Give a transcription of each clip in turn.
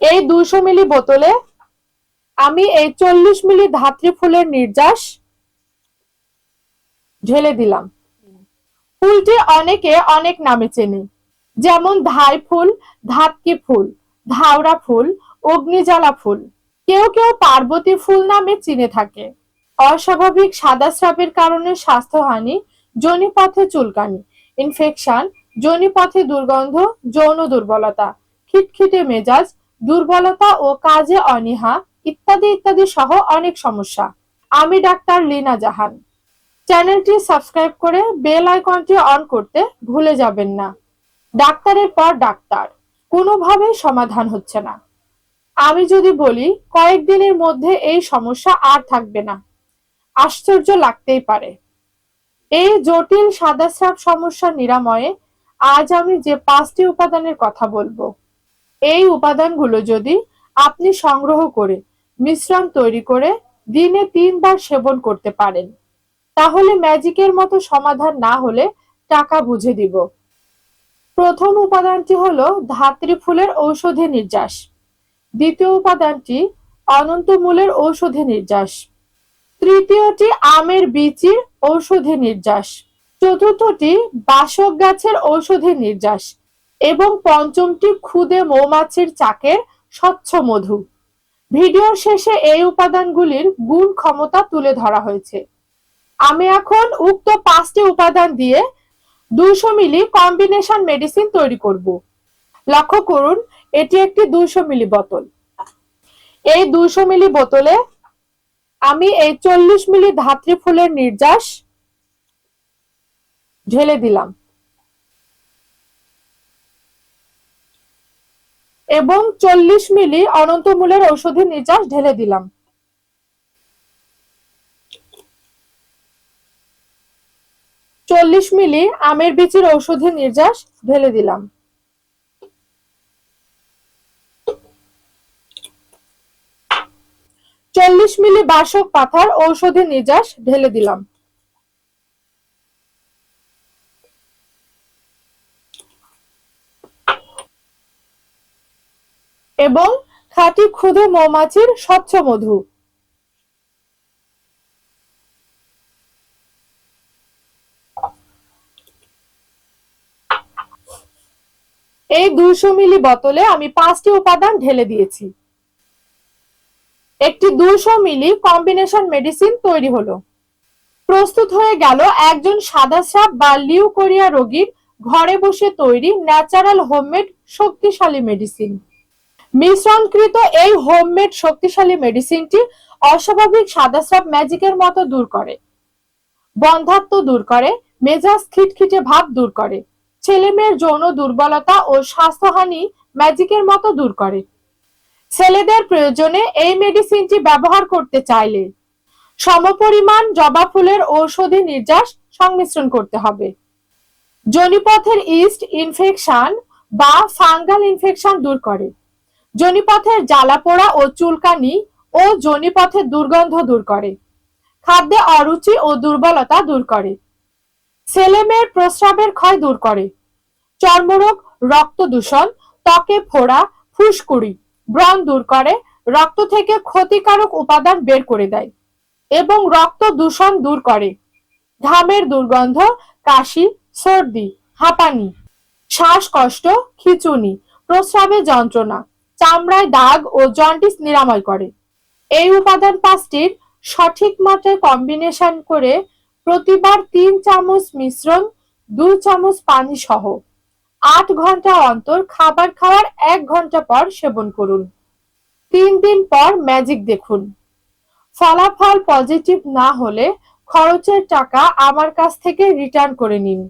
এই দুইশো মিলি বোতলে আমি এই চল্লিশ মিলি ধাত্রী ফুলের নির্যাস ঢেলে দিলাম। ফুলটি অনেকে অনেক নামে চেনে, যেমন ধাই ফুল, ধাতকি ফুল, ধাওড়া ফুল, অগ্নিজ্বালা ফুল। কেউ কেউ পার্বতী ফুল নামে চিনে থাকে। অস্বাভাবিক সাদা স্রাবের কারণে স্বাস্থ্যহানি, যোনিপথে চুলকানি ইনফেকশন যোনিপথে দুর্গন্ধ, যৌন দুর্বলতা, খিটখিটে মেজাজ দুর্বলতা ও কাজে অনীহা ইত্যাদি ইত্যাদি সহ অনেক সমস্যা। আমি ডাক্তার লীনা জাহান। চ্যানেলটি সাবস্ক্রাইব করে বেল আইকনটি অন করতে ভুলে যাবেন না। ডাক্তারের পর ডাক্তার কোনোভাবে সমাধান হচ্ছে না। আমি যদি বলি, কয়েকদিনের মধ্যে এই সমস্যা আর থাকবে না। আশ্চর্য লাগতেই পারে। এই জটিল সাদাস্রাব সমস্যা নিরাময়ে আজ আমি যে পাঁচটি উপাদানের কথা বলব এই উপাদানগুলো যদি আপনি সংগ্রহ করে, মিশ্রণ তৈরি করে দিনে তিনবার সেবন করতে পারেন, তাহলে ম্যাজিকের মতো সমাধান না হলে টাকা বুঝে দিব। প্রথম উপাদানটি হলো ধাত্রী ফুলের ঔষধি নির্যাস। দ্বিতীয় উপাদানটি অনন্তমূলের ঔষধি নির্যাস। তৃতীয়টি আমের বীচির ঔষধি নির্যাস। চতুর্থটি বাসক গাছের ঔষধি নির্যাস। এবং পঞ্চমটি খুদে মৌমাছির চাকের স্বচ্ছ মধু। ভিডিওর শেষে এই উপাদানগুলির গুণ ক্ষমতা তুলে ধরা হয়েছে। আমি এখন উক্ত পাঁচটি উপাদান দিয়ে দুশো মিলি কম্বিনেশন মেডিসিন তৈরি করব। লক্ষ্য করুন, এটি একটি দুশো মিলি বোতল। এই দুশো মিলি বোতলে আমি এই চল্লিশ মিলি ধাত্রী ফুলের নির্যাস ঢেলে দিলাম। এবং চল্লিশ মিলি অনন্তমূলের ঔষধি নির্যাস ঢেলে দিলাম। চল্লিশ মিলি আমের বীজের ঔষধি নির্যাস ঢেলে দিলাম। চল্লিশ মিলি বাসক পাথার ঔষধি নির্যাস ঢেলে দিলাম। এবং খাঁটি ক্ষুদে মৌমাছির স্বচ্ছ মধু। এই দুইশো মিলি বোতলে আমি পাঁচটি উপাদান ঢেলে দিয়েছি। একটি দুশো মিলি কম্বিনেশন মেডিসিন তৈরি হলো। প্রস্তুত হয়ে গেল একজন সাদা সাপ বা লিউকোরিয়া রোগীর ঘরে বসে তৈরি ন্যাচারাল হোমমেড শক্তিশালী মেডিসিন মিশ্রণকৃত এই হোমমেড শক্তিশালী মেডিসিনটি অস্বাভাবিক সাদা স্রাব ম্যাজিকের মতো দূর করে, বন্ধাত্ম দূর করে, মেজাজ খিটখিটে ভাব দূর করে ছেলে মেয়ের যৌন দুর্বলতা ও স্বাস্থ্যহানি ম্যাজিকের মতো দূর করে। ছেলেদের প্রয়োজনে এই মেডিসিনটি ব্যবহার করতে চাইলে সমপরিমাণ জবা ফুলের ঔষধি নির্যাস সংমিশ্রণ করতে হবে। জনিপথের ইস্ট ইনফেকশন বা ফাঙ্গাল ইনফেকশন দূর করে। জনিপথের জ্বালাপোড়া ও চুলকানি ও জনিপথের দুর্গন্ধ দূর করে। খাদ্যে অরুচি ও দুর্বলতা দূর করে। ছেলেমেয়ের প্রস্রাবের ক্ষয় দূর করে। চর্মরোগ, রক্ত দূষণ, ত্বকে ফোড়া, ফুসকুড়ি, ব্রণ দূর করে, রক্ত থেকে ক্ষতিকারক উপাদান বের করে দেয় এবং রক্ত দূষণ দূর করে। ঘামের দুর্গন্ধ, কাশি, সর্দি, হাঁপানি, শ্বাসকষ্ট, খিচুনি, প্রস্রাবে যন্ত্রণা চামড়ায় দাগ ও জন্ডিস নিরাময় করে। এই উপাদান পাঁচটির সঠিক মাত্রায় কম্বিনেশন করে প্রতিবার তিন চামচ মিশ্রণ দু চামচ পানি সহ আট ঘণ্টা অন্তর খাবার খাওয়ার এক ঘণ্টা পর সেবন করুন। তিন দিন পর ম্যাজিক দেখুন। ফলাফল পজিটিভ না হলে খরচের টাকা আমার কাছ থেকে রিটার্ন করে নিন।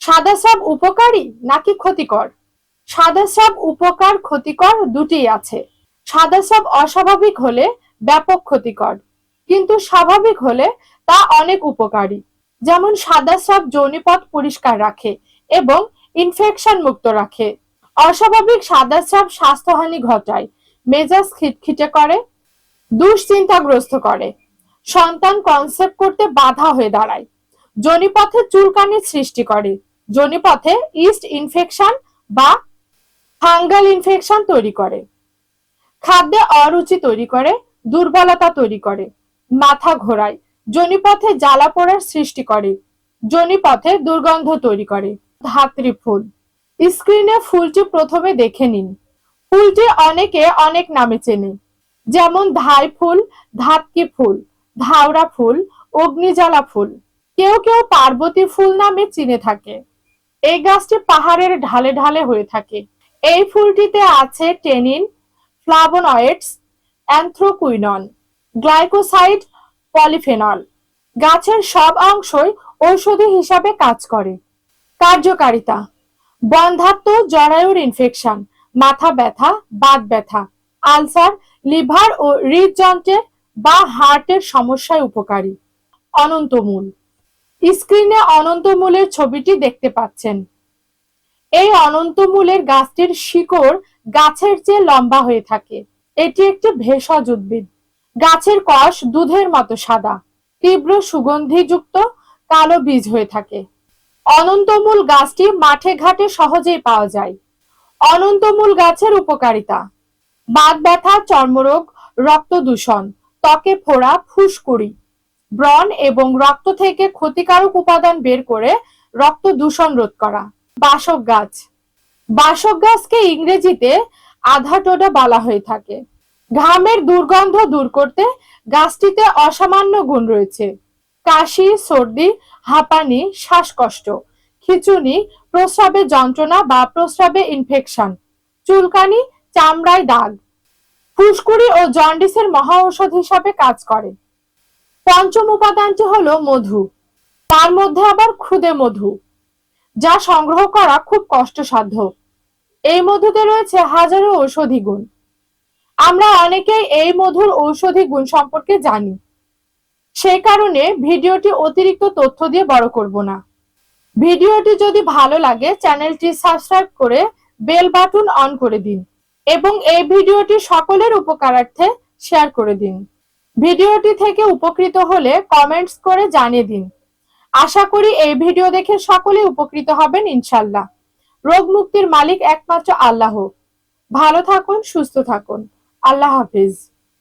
সাদা সব উপকারী নাকি ক্ষতিকর? সাদা সাপ উপকার ক্ষতিকর দুটি আছে। সাদা সাপ অস্বাভাবিক হলে ব্যাপক ক্ষতিকর, কিন্তু স্বাভাবিক হলে তা অনেক উপকারী। যেমন সাদা সাপ যৌনিপথ পরিষ্কার রাখে এবং ইনফেকশন মুক্ত রাখে। অস্বাভাবিক সাদা সাপ স্বাস্থ্যহানি ঘটায়, মেজাজ খিটখিটে করে, দুশ্চিন্তাগ্রস্ত করে। সন্তান কনসেপ্ট করতে বাধা হয়ে দাঁড়ায়। জনিপথে চুলকানির সৃষ্টি করে। জনিপথে ইস্ট ইনফেকশন বা ফাঙ্গাল ইনফেকশন তৈরি করে। খাদ্যে অরুচি তৈরি করে, দুর্বলতা তৈরি করে, মাথা ঘোরায়, জনিপথে জ্বালা পোড়ার সৃষ্টি করে, জনিপথে দুর্গন্ধ তৈরি করে। ধাত্রী ফুল। স্ক্রিনে ফুলটি প্রথমে দেখে নিন। ফুলটি অনেকে অনেক নামে চেনে। যেমন ধাই ফুল ধাতকি ফুল, ধাওড়া ফুল, অগ্নিজ্বালা ফুল। কেউ কেউ পার্বতী ফুল নামে চিনে থাকে। এই গাছটি পাহাড়ের ঢালে ঢালে হয়ে থাকে। এই ফুলটিতে আছে tannin, flavonoids, anthraquinone, glycoside, polyphenol. গাছের সব অংশই ঔষধি হিসাবে কাজ করে। কার্যকারিতা। বন্ধাত্ম জরায়ুর ইনফেকশন মাথা ব্যথা, বাত ব্যথা আলসার লিভার ও হৃদযন্ত্রের বা হার্টের সমস্যায় উপকারী। অনন্তমূল। স্ক্রিনে অনন্তমূলের ছবিটি দেখতে পাচ্ছেন। এই অনন্তমূলের গাছটির শিকড় গাছের চেয়ে লম্বা হয়ে থাকে। এটি একটি ভেষজ উদ্ভিদ। গাছের কষ দুধের মতো সাদা, তীব্র সুগন্ধিযুক্ত, কালো বীজ হয়ে থাকে। অনন্তমূল গাছটি মাঠে ঘাটে সহজেই পাওয়া যায়। অনন্তমূল গাছের উপকারিতা। বাত ব্যথা, চর্মরোগ, রক্ত দূষণ, ত্বকে ফোড়া, ফুসকুড়ি, ব্রণ এবং রক্ত থেকে ক্ষতিকারক উপাদান বের করে রক্ত দূষণ রোধ করা। বাসক গাছ। বাসক গাছকে ইংরেজিতে আধাটোডা বলা হয়ে থাকে। ঘামের দুর্গন্ধ দূর করতে গাছটিতে অসামান্য গুণ রয়েছে। কাশি, সর্দি, হাঁপানি, শ্বাসকষ্ট, খিচুনি, প্রস্রাবে যন্ত্রণা বা প্রস্রাবে ইনফেকশন চুলকানি, চামড়ায় দাগ। ফুসকুড়ি ও জন্ডিসের মহা ঔষধ হিসাবে কাজ করে। পঞ্চম উপাদানটি হলো মধু। তার মধ্যে আবার ক্ষুদে মধু। যা সংগ্রহ করা খুব কষ্টসাধ্য। এই মধুতে রয়েছে হাজারো ঔষধি গুণ। আমরা অনেকেই এই মধুর ঔষধি গুণ সম্পর্কে জানি। সেই কারণে ভিডিওটি অতিরিক্ত তথ্য দিয়ে বড় করব না। ভিডিওটি যদি ভালো লাগে, চ্যানেলটি সাবস্ক্রাইব করে বেল বাটন অন করে দিন এবং এই ভিডিওটি সকলের উপকারার্থে শেয়ার করে দিন। ভিডিওটি থেকে উপকৃত হলে কমেন্টস করে জানিয়ে দিন। আশা করি এই ভিডিও দেখে সকলে উপকৃত হবেন, ইনশাল্লাহ। রোগ মুক্তির মালিক একমাত্র আল্লাহ। ভালো থাকুন, সুস্থ থাকুন। আল্লাহ হাফিজ।